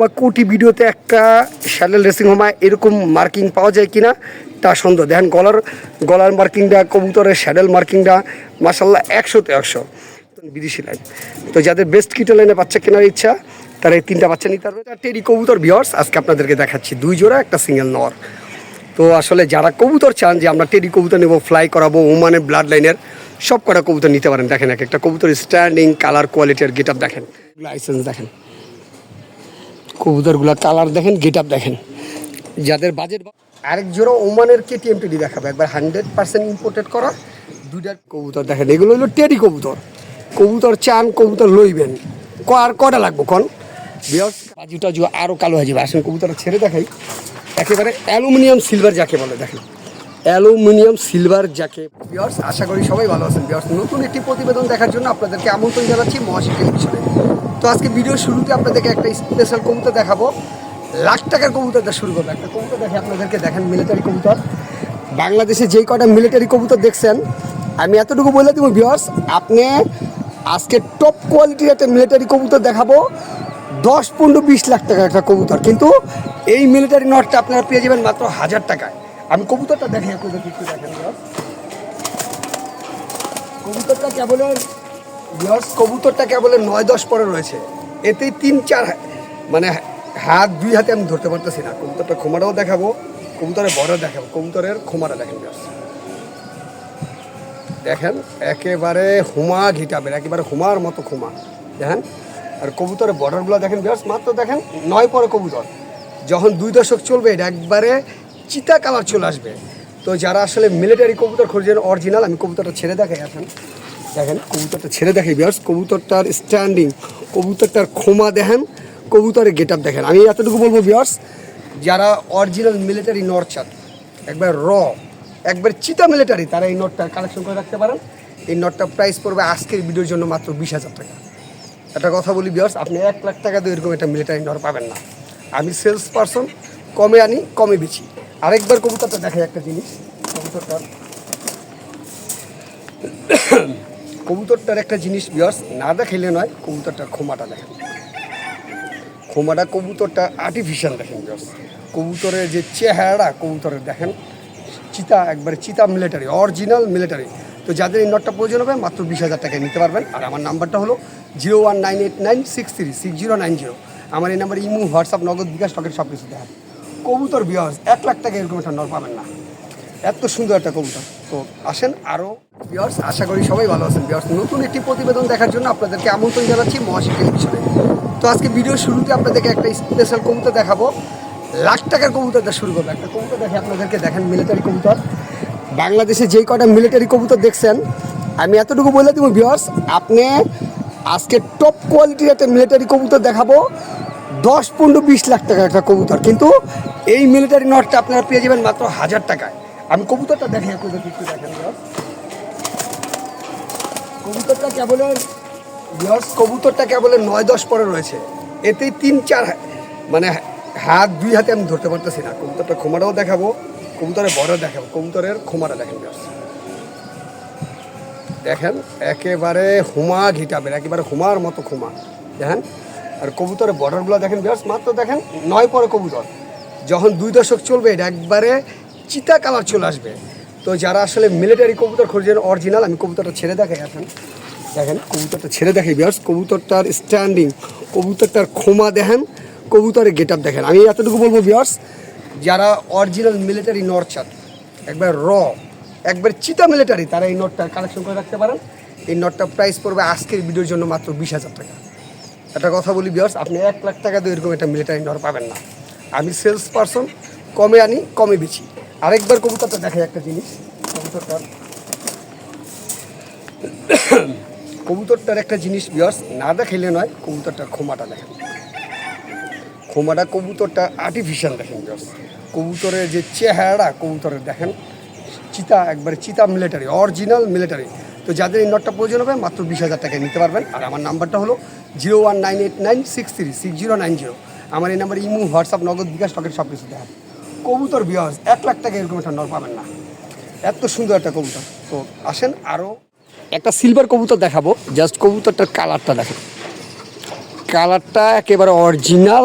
বা কোটি ভিডিওতে একটা শ্যাডেল রেসিং হোমায় এরকম মার্কিং পাওয়া যায় কিনা, তা সন্দেহ। দেখেন গলার গলার মার্কিংটা কবুতরের শ্যাডেল মার্কিংটা মাসাল্লাহ একশোতে একশো। বিদেশি লাইন তো যাদের বেস্ট কিটো লাইনে বাচ্চা কেনার ইচ্ছা, তারা এই তিনটা বাচ্চা নিতে পারবে। আর টেরি কবুতর বিয়ার্স আজকে আপনাদেরকে দেখাচ্ছি। দুই জোড়া, একটা সিঙ্গেল নর। তো আসলে যারা কবুতর চান যে, আমরা টেরি কবুতর নেব ফ্লাই করাবো ওমানের ব্লাড লাইনের সব কটা কবুতর নিতে পারেন। দেখেন এক একটা কবুতর স্ট্যান্ডিং কালার কোয়ালিটির গেট আপ দেখেন। লাইসেন্স দেখেন। কবুতরগুলো কালার দেখেন গেট আপ দেখেন। যাদের বাজেট আরেক জোড়া ওমানের কেটিএম টেডি দেখাবে একবার হান্ড্রেড পার্সেন্ট ইম্পোর্টেড করা। দুইটার কবুতর দেখেন এগুলো হলো টেরি কবুতর। কবুতর চান কবুতর লইবেন। ক আর কটা লাগবো কন? বিয়স বাজুটা আরও কালো হয়ে যাবে। আসেন কবুতরটা ছেড়ে দেখাই। একেবারে অ্যালুমিনিয়াম সিলভার যাকে বলে দেখেন। অ্যালুমিনিয়াম সিলভার যাকে বিয়ার্স আশা করি সবাই ভালো আছেন। বিয়ার্স নতুন একটি প্রতিবেদন দেখার জন্য আপনাদেরকে আমন্ত্রণ জানাচ্ছি মহাশি টেলিভিশনে তো আজকে ভিডিও শুরুতে আপনাদেরকে একটা স্পেশাল কবুতর দেখাবো। লাখ টাকার কবুতরটা শুরু করব। একটা কবুতর দেখে আপনাদেরকে দেখেন মিলিটারি কবুতর। বাংলাদেশে যেই কটা মিলিটারি কবুতর দেখছেন, আমি এতটুকু বলে দেবো বিয়ার্স আপনি আজকে টপ কোয়ালিটির একটা মিলিটারি কবুতর দেখাবো। দশ, পনেরো, বিশ লাখ টাকার একটা কবুতর। কিন্তু এই মিলিটারি নটটা আপনারা পেয়ে যাবেন মাত্র হাজার টাকায়। আমি কবুতরটা দেখে আপনাদের একটু দেখেন কবুতরটা কেবলের বিয়ার্স কবুতরটা কেবলের নয় দশ পরে রয়েছে। এতেই তিন, চার মানে হাত, দুই হাতে আমি ধরতে পারতেছি না। কবুতরটা খোমাটাও দেখাবো, কবুতরের বড় দেখাবো। কবুতরের খোমাটা দেখেন বিয়ার্স দেখেন, একেবারে হুমা ঘিটাবের, একেবারে হুমার মতো খুমা দেখেন, আর কবুতরের বর্ডারগুলো দেখেন বিয়ার্স মাত্র দেখেন নয় পরে কবুতর। যখন দুই দশক চলবে, এটা একবারে চিতা কালার চলে আসবে। তো যারা আসলে মিলিটারি কবুতর খুঁজছেন অরিজিনাল আমি কবুতরটা ছেড়ে দেখাই এখন দেখেন, কবুতরটা ছেড়ে দেখাই বিয়ার্স কবুতরটার স্ট্যান্ডিং কবুতরটার খোমা দেখেন, কবুতরের গেট আপ দেখেন। আমি এতটুকু বলব বিয়ার্স যারা অরিজিনাল মিলিটারি নরচার একবার র একবার চিতা মিলিটারি তারা এই নোটটা কালেকশন করে রাখতে পারেন। এই নোটটা প্রাইস পড়বে আজকের ভিডিওর জন্য মাত্র বিশ হাজার টাকা। একটা কথা বলি বিয়ার্স আপনি এক লাখ টাকা দিয়ে এরকম একটা মিলিটারি নর পাবেন না। আমি সেলস পারসন কমে আনি, কমে বেচি। আরেকবার কবুতরটা দেখাই একটা জিনিস, কবুতরটার। কবুতরটার একটা জিনিস বিয়ার্স না দেখাইলে নয়, কবুতরটার খোমাটা দেখেন। খোমাটা কবুতরটা আর্টিফিশিয়াল দেখেন বিয়ার্স কবুতরের যে চেহারা কবুতরের দেখেন, চিতা, একবারে চিতা মিলিটারি অরিজিনাল মিলিটারি তো যাদের এই নটটা প্রয়োজন হবে, মাত্র বিশ হাজার টাকায় নিতে পারবেন। আর আমার নাম্বারটা হলো zero one nine eight nine six three, six zero nine zero. আমার এই নাম্বার ইমু, হোয়াটসঅ্যাপ, নগদ বিকাশ টকের সব কিছু দেখান। কবুতর বিয়ার্স এক লাখ টাকা এরকম একটা নর পাবেন না। এত সুন্দর একটা কবুতর। তো আসেন আরও বিয়ার্স আশা করি সবাই ভালো আছেন। বিয়ার্স নতুন একটি প্রতিবেদন দেখার জন্য আপনাদেরকে আমন্ত্রণ জানাচ্ছি মহাশি টেলিভিশনে তো আজকে ভিডিও শুরুতে আপনাদেরকে একটা স্পেশাল কবুতর দেখাবো। লাখ টাকার কবুতরটা শুরু করব। একটা কবুতর দেখে আপনাদেরকে দেখেন মিলিটারি কবুতর। বাংলাদেশে যেই কটা মিলিটারি কবুতর দেখছেন, আমি এতটুকু বলে দেবো বিয়ার্স আপনি আজকে টপ কোয়ালিটির একটা মিলিটারি কবুতর দেখাবো। দশ, পনেরো, বিশ লাখ টাকার একটা কবুতর। কিন্তু এই মিলিটারি নটটা আপনারা পেয়ে যাবেন মাত্র হাজার টাকায়। আমি কবুতরটা দেখে, একটু দেখেন কবুতরটা কেবল বিয়ার্স কবুতরটা কেবল নয়, দশ পরে রয়েছে। এতেই তিন, চার মানে হাত, দুই হাতে আমি ধরতে পারতেছি না। কবুতরটা খোমাটাও দেখাবো, কবুতরের বড় দেখাবো। কবুতরের খোমাটা দেখেন দেখেন, একেবারে হুমা ঘিটাবের, একেবারে হুমার মতো খুমা দেখেন আর কবুতরের বর্ডারগুলো দেখেন বিয়ার্স মাত্র দেখেন নয় পরে কবুতর। যখন দুই দশক চলবে, এটা একবারে চিতা কালার চলে আসবে। তো যারা আসলে মিলিটারি কবুতর খুঁজছেন অরিজিনাল আমি কবুতরটা ছেড়ে দেখাই এখন। দেখেন, কবুতরটা ছেড়ে দেখাই বিয়ার্স কবুতরটার স্ট্যান্ডিং কবুতরটার খোমা দেখেন, কবুতরের গেট দেখেন। আমি এতটুকু বলব বিয়ার্স যারা অরিজিনাল মিলিটারি নরচার একবার র একবার চিতা মিলিটারি তারা এই নোটটা কালেকশন করে রাখতে পারেন। এই নোটটা প্রাইস পড়বে আজকের ভিডিওর জন্য মাত্র বিশ হাজার টাকা। একটা কথা বলি বিয়ার্স আপনি এক লাখ টাকা দিয়ে এরকম একটা মিলিটারি নর পাবেন না। আমি সেলস পারসন কমে আনি, কমে বেচি। আরেকবার কবুতরটা দেখাই একটা জিনিস, কবুতরটার। কবুতরটার একটা জিনিস বিয়ার্স না দেখাইলে নয়, কবুতরটার খোমাটা দেখেন। খোমাটা কবুতরটা আর্টিফিশিয়াল দেখেন বিয়ার্স কবুতরের যে চেহারা, কবুতরের দেখেন, চিতা, একবারে চিতা মিলিটারি অরিজিনাল মিলিটারি তো যাদের এই নটটা প্রয়োজন হবে, মাত্র বিশ হাজার টাকায় নিতে পারবেন। আর আমার নাম্বারটা হলো zero one nine eight nine six three, six zero nine zero. আমার এই নাম্বার ইমু, হোয়াটসঅ্যাপ, নগদ বিকাশ টকের সব কিছু দেখান কবুতর বিয়ার্স এক লাখ টাকা এরকম একটা নর পাবেন না। এত সুন্দর একটা কবুতর। তো আসেন আরও একটা সিলভার কবুতর দেখাবো। জাস্ট কবুতরটার কালারটা দেখেন। কালারটা একেবারে অরিজিনাল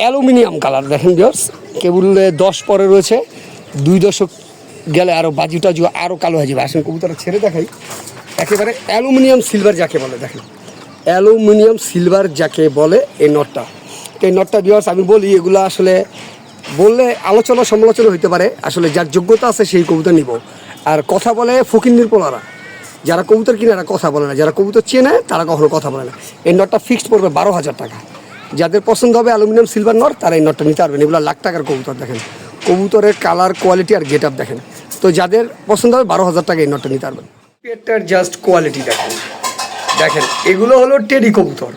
অ্যালুমিনিয়াম কালার দেখেন বিয়ার্স কেবল দশ পরে রয়েছে। দুই দশক গেলে আরও বাজি টাজু আরও কালো হয়ে যাবে। আসেন, কবুতরটা ছেড়ে দেখাই। একেবারে অ্যালুমিনিয়াম সিলভার যাকে বলে, দেখেন। অ্যালুমিনিয়াম সিলভার যাকে বলে এই নটটা। এই নটটা বিয়ার্স আমি বলি, এগুলো আসলে বললে আলোচনা সমালোচনা হইতে পারে। আসলে যার যোগ্যতা আছে সেই কবুতর নিব। আর কথা বলে ফকির নির্পলারা যারা কবুতর কিনে এরা কথা বলে না। যারা কবুতর চেনে, তারা কখনো কথা বলে না। এই নটটা ফিক্সড পড়বে বারো হাজার টাকা। যাদের পছন্দ হবে অ্যালুমিনিয়াম সিলভার নট, তারা এই নটটা নিতে পারবেন। এগুলো লাখ টাকার কবুতর, দেখেন। কবুতরের কালার কোয়ালিটি আর গেট আপ দেখেন। তো যাদের পছন্দ হবে বারো হাজার টাকা এই নটটা নিতে পারবেন। পেটটার জাস্ট কোয়ালিটি দেখেন। দেখেন, এগুলো হলো টেডি কবুতর।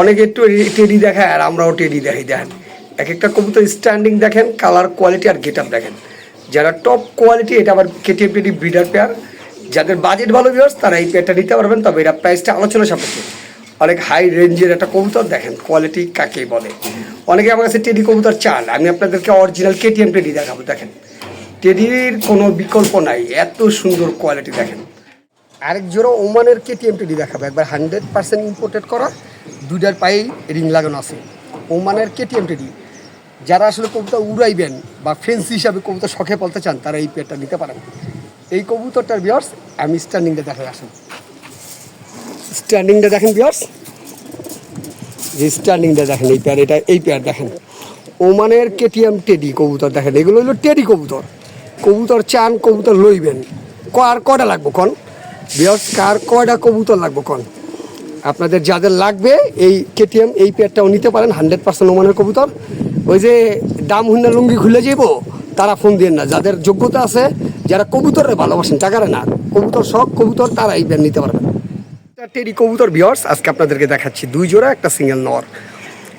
অনেকে একটু টেডি দেখায় আর আমরাও টেডি দেখাই, দেখেন। এক একটা কবুতর স্ট্যান্ডিং দেখেন কালার কোয়ালিটি আর গেট আপ দেখেন। যারা টপ কোয়ালিটি এটা আবার কেটিএম টেডি ব্রিডার পেয়ার যাদের বাজেট ভালো ভিউয়ার্স তারা এই পেয়ারটা নিতে পারবেন, তবে এটা প্রাইসটা আলোচনা সাপেক্ষে। অনেক হাই রেঞ্জের একটা কবুতর দেখেন কোয়ালিটি কাকে বলে। অনেকে আমার কাছে টেডি কবুতর চান, আমি আপনাদেরকে অরিজিনাল কেটিএম টেডি দেখাবো, দেখেন। টেডির কোনো বিকল্প নাই, এত সুন্দর কোয়ালিটি দেখেন। আরেক জোড়া ওমানের কেটিএম টেডি দেখাবো, একবার হান্ড্রেড পার্সেন্ট ইম্পোর্টেড করা, দুইটার পায়ে রিং লাগানো আছে। ওমানের কেটিএম টেডি যারা আসলে কবুতর উড়াইবেন বা ফেন্সি হিসাবে কবুতর শখে বলতে চান, তারা এই পেয়ারটা নিতে পারেন। এই কবুতরটার বিয়ার্স আমি স্ট্যান্ডিংটা দেখাই আসুন। স্ট্যান্ডিংটা দেখেন বিয়ার্স যে স্ট্যান্ডিংটা দেখেন, এই পেয়ার এটা এই পেয়ার দেখেন। ওমানের কেটিএম টেডি কবুতর দেখেন, এগুলো হলো টেডি কবুতর। কবুতর চান, কবুতর লইবেন। আর কটা লাগবো কন? বিয়ার্স কার কয়টা কবুতর লাগবো কন? আপনাদের যাদের লাগবে, এই কেটিএম, এই পেয়ারটাও নিতে পারেন হান্ড্রেড পার্সেন্ট ওমানের কবুতর। ওই যে দাম হুন্না লুঙ্গি খুলে যাব তারা ফোন দিন না। যাদের যোগ্যতা আছে, যারা কবুতরে ভালোবাসেন, টাকারে না। কবুতর শখ, কবুতর তারা এই পেয়ার নিতে পারবেন। টেডি কবুতর বিয়ার্স আজকে আপনাদেরকে দেখাচ্ছি দুই জোড়া, একটা সিঙ্গেল নর।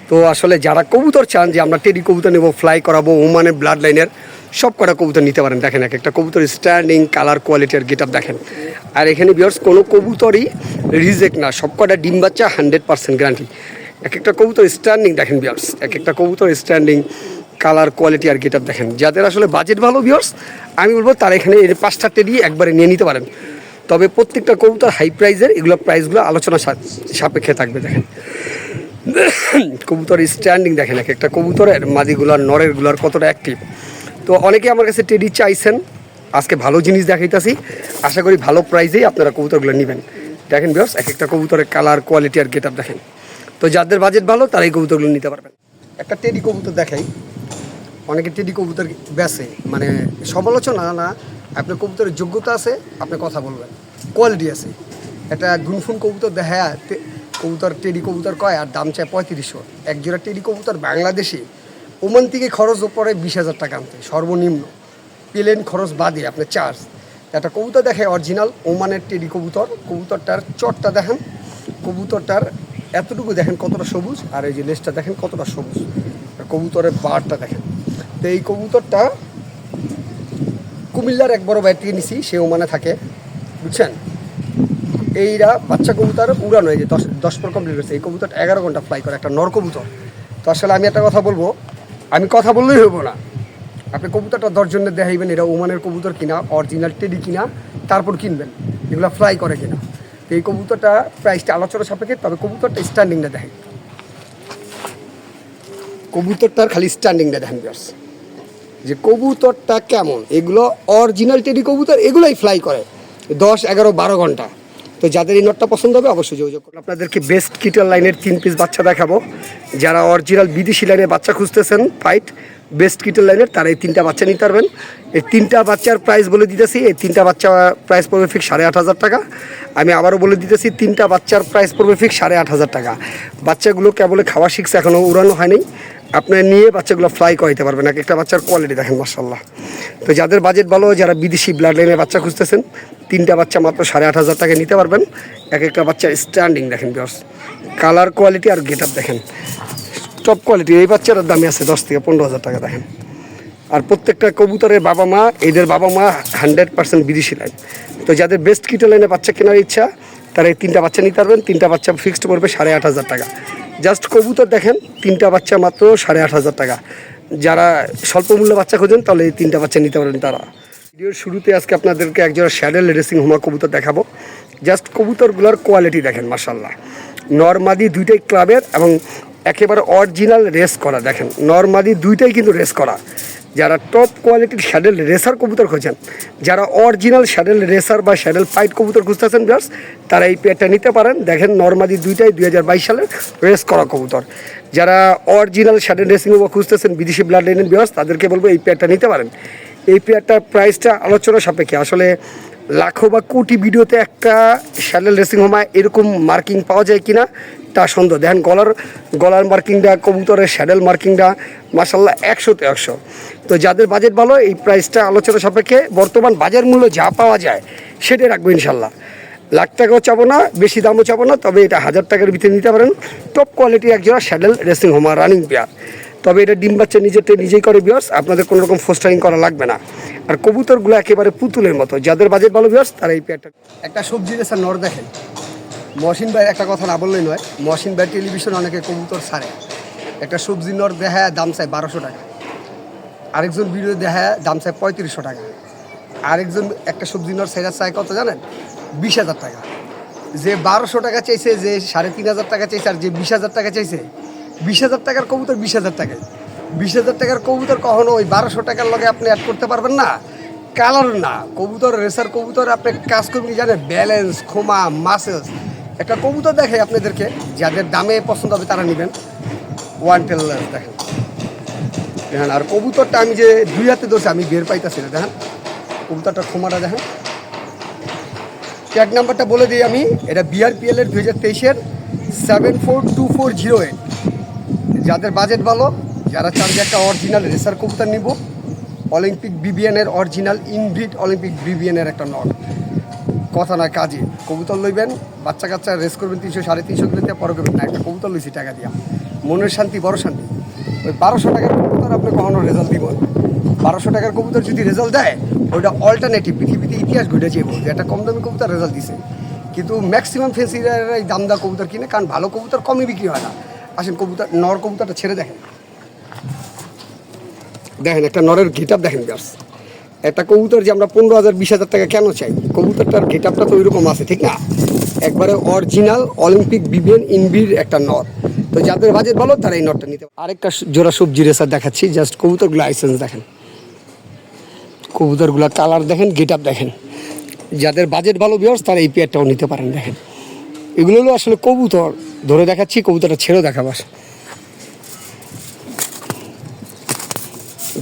তো আসলে যারা কবুতর চান যে আমরা টেডি কবুতর নেব ফ্লাই করাবো ওমানের ব্লাড লাইনের সব কটা কবুতর নিতে পারেন। দেখেন এক একটা কবুতর স্ট্যান্ডিং কালার কোয়ালিটি আর গেট দেখেন। আর এখানে বিয়ার্স কোনো কবুতরই রিজেক্ট না, সব কটা ডিম বাচ্চা হান্ড্রেড পার্সেন্ট গ্যারান্টি এক একটা কবুতর স্ট্যান্ডিং দেখেন বিয়ার্স এক একটা কবুতর স্ট্যান্ডিং কালার কোয়ালিটি আর গেট আপ দেখেন। যাদের আসলে বাজেট ভালো বিয়ার্স আমি বলব তারা এখানে পাঁচটা টেডি একবারে নিয়ে নিতে পারেন। তবে প্রত্যেকটা কবুতর হাই প্রাইজের এগুলো প্রাইসগুলো আলোচনা সাপেক্ষে থাকবে, দেখেন। কবুতর স্ট্যান্ডিং দেখেন এক একটা। কবুতরের মাদিগুলার, নরেরগুলার কতটা অ্যাক্টিভ তো অনেকে আমার কাছে টেডি চাইছেন, আজকে ভালো জিনিস দেখাইতেছি। আশা করি ভালো প্রাইজেই আপনারা কবুতরগুলো নেবেন। দেখেন বিয়স এক একটা কবুতরের কালার কোয়ালিটি আর গেট দেখেন। তো যাদের বাজেট ভালো তারা এই কবুতরগুলো নিতে পারবেন। একটা টেডি কবুতর দেখাই। অনেকে টেডি কবুতর বেসে মানে সমালোচনা না আপনার কবুতরের যোগ্যতা আছে, আপনি কথা বলবেন। কোয়ালিটি আছে। একটা গুনফুন কবুতর দেখা কবুতর, টেডি কবুতর কয়, আর দাম চায় পঁয়ত্রিশশো। এক জোড়া টেডি কবুতর বাংলাদেশে, ওমান থেকে খরচ পড়ে বিশ হাজার টাকা আনতে, সর্বনিম্ন। প্লেন খরচ বাদে আপনার চার্জ একটা কবুতর দেখে অরিজিনাল ওমানের টেডি কবুতর। কবুতরটার চটটা দেখেন, কবুতরটার এতটুকু দেখেন কতটা সবুজ, আর এই যে লেজটা দেখেন কতটা সবুজ। কবুতরের বারটা দেখেন। তো এই কবুতরটা কুমিল্লার এক বড় ভাইয়ের থেকে নিছি, সে ওমানে থাকে, বুঝছেন? এইরা বাচ্চা কবুতর উড়ানো, এই যে দশ দশ পর কমপ্লিট হয়েছে। এই কবুতরটা এগারো ঘণ্টা ফ্লাই করে, একটা নর কবুতর। তো আসলে আমি একটা কথা বলব, আমি কথা বললেই হব না। আপনি কবুতরটা দশজনের দেখাইবেন, এরা ওমানের কবুতর কিনা অরিজিনাল টেডি কিনা, তারপর কিনবেন, এগুলো ফ্লাই করে কিনা। তো এই কবুতরটা প্রাইসটা আলোচনা সাপেক্ষে, তবে কবুতরটা স্ট্যান্ডিংটা দেখেন। কবুতরটার খালি স্ট্যান্ডিংটা দেখেন বিয়ার্স যে কবুতরটা কেমন? এগুলো অরিজিনাল টেডি কবুতর, এগুলোই ফ্লাই করে। দশ, এগারো, বারো ঘণ্টা। তো যাদের এই নটটা পছন্দ হবে, অবশ্যই যোগাযোগ করুন। আপনাদেরকে বেস্ট কিটার লাইনের তিন পিস বাচ্চা দেখাবো। যারা অরিজিনাল বিদেশি লাইনের বাচ্চা খুঁজতেছেন ফাইট বেস্ট কিটার লাইনের তারা এই তিনটা বাচ্চা নিতে পারবেন। এই তিনটা বাচ্চার প্রাইস বলে দিতেছি। এই তিনটা বাচ্চা প্রাইস পড়বে ফিক্স সাড়ে আট হাজার টাকা। আমি আবারও বলে দিতেছি, তিনটা বাচ্চার প্রাইস পড়বে ফিক্স সাড়ে আট হাজার টাকা। বাচ্চাগুলো কেবল খাওয়া শিখছে এখনও উড়ানো হয়নি। আপনার নিয়ে বাচ্চাগুলো ফ্লাই করাইতে পারবেন এক একটা বাচ্চার কোয়ালিটি দেখেন মার্শাল্লাহ তো যাদের বাজেট ভালো, যারা বিদেশি ব্লাড লাইনের বাচ্চা খুঁজতেছেন, তিনটা বাচ্চা মাত্র সাড়ে আট হাজার টাকা নিতে পারবেন। এক একটা বাচ্চার স্ট্যান্ডিং দেখেন বিয়ার্স কালার কোয়ালিটি আর গেট দেখেন। টপ কোয়ালিটি এই বাচ্চাটার দামে আছে দশ থেকে পনেরো হাজার টাকা, দেখেন। আর প্রত্যেকটা কবুতরের বাবা মা, এদের বাবা মা হান্ড্রেড পার্সেন্ট বিদেশি লাইন তো যাদের বেস্ট কিটো লাইনে বাচ্চা কেনার ইচ্ছা, তারা এই তিনটা বাচ্চা নিতে পারবেন। তিনটা বাচ্চা ফিক্সড পড়বে সাড়ে আট হাজার টাকা। জাস্ট কবুতর দেখেন, তিনটা বাচ্চা মাত্র সাড়ে আট হাজার টাকা। যারা স্বল্প মূল্য বাচ্চা খোঁজেন, তাহলে এই তিনটা বাচ্চা নিতে পারেন তারা। ভিডিওর শুরুতে আজকে আপনাদেরকে একজোড়া শ্যাডেল রেসিং হোমা কবুতর দেখাবো। জাস্ট কবুতরগুলোর কোয়ালিটি দেখেন মার্শাল্লাহ নর্মাদি দুইটাই ক্লাবের এবং একেবারে অরিজিনাল রেস করা। দেখেন নর্মালি দুইটাই কিন্তু রেস করা। যারা টপ কোয়ালিটির শ্যাডেল রেসার কবুতর খোঁজেন যারা অরিজিনাল শ্যাডেল রেসার বা শ্যাডেল ফাইট কবুতর খুঁজতেছেন বিয়ার্স তারা এই পেয়ারটা নিতে পারেন। দেখেন নর্মালি দুইটাই দুই হাজার বাইশ সালের রেস করা কবুতর। যারা অরিজিনাল শ্যাডেল রেসিং খুঁজতেছেন, বিদেশি ব্লাড লাইনের বিয়ার্স তাদেরকে বলব এই পেয়ারটা নিতে পারেন। এই পেয়ারটার প্রাইসটা আলোচনা সাপেক্ষে। আসলে লাখো বা কোটি ভিডিওতে একটা শ্যাডেল রেসিং হোমায় এরকম মার্কিং পাওয়া যায় কিনা তা সন্দেহ দেখেন গলার গলার মার্কিংটা, কবুতরের স্যাডেল মার্কিংটা মাসাল্লাহ একশোতে একশো। তো যাদের বাজেট ভালো, এই প্রাইসটা আলোচনা সাপেক্ষে বর্তমান বাজার মূল্য যা পাওয়া যায়, সেটাই রাখব ইনশাল্লাহ লাখ টাকাও চাবো না, বেশি দামও চাবো না, তবে এটা হাজার টাকার ভিতরে নিতে পারেন। টপ কোয়ালিটির একজোড়া saddle racing homer running pair তবে এটা ডিম বাচ্চা নিজেরটা নিজেই করে বিয়ার্স আপনাদের কোনো রকম ফোস্টারিং করা লাগবে না। আর কবুতরগুলো একেবারে পুতুলের মতো। যাদের বাজেট ভালো বিয়ার্স তারা এই পেয়ারটা একটা সবজি রেসার নর দেখেন। মহসিন ভাই একটা কথা না বললেই নয়, মহসিন ভাই টেলিভিশন অনেকে কবুতর ছাড়ে। একটা সবজি নর দেখায় দাম চায় বারোশো টাকা, আরেকজন ভিডিও দেখায় দাম চায় পঁয়ত্রিশশো টাকা, আরেকজন একটা সবজি নর সেরা চায় কত জানেন? বিশ হাজার টাকা। যে বারোশো টাকা চাইছে, যে সাড়ে তিন হাজার টাকা চাইছে, আর যে বিশ হাজার টাকা চাইছে, বিশ হাজার টাকার কবুতর বিশ হাজার টাকায় বিশ হাজার টাকার কবুতর কখনো ওই বারোশো টাকার লগে আপনি অ্যাড করতে পারবেন না। কালার না। কবুতর রেসার কবুতর আপনি কাজ করবেন জানেন? ব্যালেন্স খোমা মাসেলস একটা কবুতর দেখে আপনাদেরকে, যাদের দামে পছন্দ হবে তারা নেবেন। ওয়ান টেলার দেখেন। দেখেন, আর কবুতরটা আমি যে দুই হাতে ধরছি, আমি বের পাইতেছি না, দেখেন। কবুতরটা খোমাটা দেখেন। ট্যাগ নাম্বারটা বলে দিই আমি, এটা বিআরপিএল এর দুই হাজার তেইশের seven four two four zero eight যাদের বাজেট ভালো, যারা চান যে একটা অরিজিনাল রেসার কবুতর নিব। অলিম্পিক বিবিএনের অরিজিনাল ইনব্রিড অলিম্পিক বিবিএনের একটা নট। কথা না কাজে। কবুতর লইবেন, বাচ্চা কাচ্চা রেস করবেন তিনশো, সাড়ে তিনশো কিলোতে, পরে করবেন। না, একটা কবুতর লইছি, টাকা দিয়া। মনের শান্তি, বড় শান্তি। ওই বারোশো টাকার কবুতর আপনি কখনো রেজাল্ট দিব বারোশো টাকার কবুতর যদি রেজাল্ট দেয়, ওইটা অল্টারনেটিভ পৃথিবীতে ইতিহাস ঘটেছে বলতে একটা কম দামি কবুতর রেজাল্ট দিছে। কিন্তু ম্যাক্সিমাম ফেন্সিরা এই দাম দা কবুতর কিনে, কারণ ভালো কবুতর কমই বিক্রি হয় না। আসেন, কবুতর, নর কবুতরটা ছেড়ে দেখেন। দেখেন, একটা নরের গেট দেখেন ব্যাস একটা কবুতর যে আমরা পনেরো হাজার, বিশ হাজার টাকা কেন চাই? কবুতরটার গেট আপটা তো ওইরকম আছে, ঠিক না? একবারে অরিজিনাল অলিম্পিক বিবিএন ইনবির একটা নর। তো যাদের বাজেট ভালো, তারা এই নটটা নিতে। আরেকটা জোড়া সবজি রেসার দেখাচ্ছি জাস্ট কবুতরগুলো লাইসেন্স দেখেন। কবুতরগুলো কালার দেখেন গেট আপ দেখেন। যাদের বাজেট ভালো বিয়ার্স তারা এই পেয়ারটাও নিতে পারেন, দেখেন। এগুলো হলো আসলে কবুতর, ধরে দেখাচ্ছি, কবুতরটা ছেড়েও দেখাবার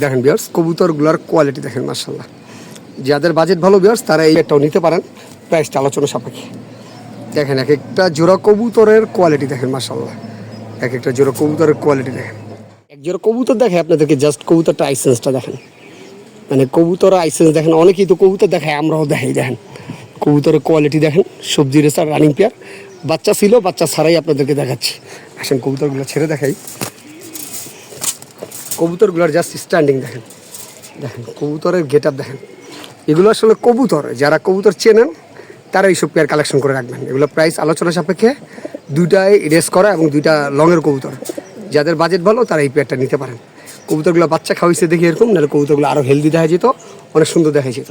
দেখেন বিয়ার্স কবুতরগুলোর কোয়ালিটি দেখেন মার্শাল্লাহ যাদের বাজেট ভালো বিয়ার্স তারা এই একটাও নিতে পারেন। প্রাইসটা আলোচনা সাপেক্ষে। দেখেন এক একটা জোড়া কবুতরের কোয়ালিটি দেখেন মার্শাল্লাহ এক একটা জোড়া কবুতরের কোয়ালিটি দেখেন। এক জোড়া কবুতর দেখে আপনাদেরকে জাস্ট কবুতরটা আইসেন্সটা দেখেন। মানে কবুতর আইসেন্স দেখেন, অনেকেই তো কবুতর দেখায়, আমরাও দেখাই, দেখেন। কবুতরের কোয়ালিটি দেখেন সবজি রেসার রানিং পেয়ার বাচ্চা ছিল, বাচ্চা ছাড়াই আপনাদেরকে দেখাচ্ছি। আসেন, কবুতরগুলো ছেড়ে দেখাই। কবুতরগুলোর জাস্ট স্ট্যান্ডিং দেখেন। দেখেন, কবুতরের গেট আপ দেখেন। এগুলো আসলে কবুতর, যারা কবুতর চেনেন, তারা এইসব পেয়ার কালেকশন করে রাখবেন। এগুলো প্রাইস আলোচনা সাপেক্ষে দুইটাই রেস করা এবং দুইটা লংয়ের কবুতর। যাদের বাজেট ভালো, তারা এই পেয়ারটা নিতে পারেন। কবুতরগুলো বাচ্চা খাওয়াইছে দেখি এরকম, নাহলে কবুতরগুলো আরও হেলদি দেখা যেত, অনেক সুন্দর দেখা যেত।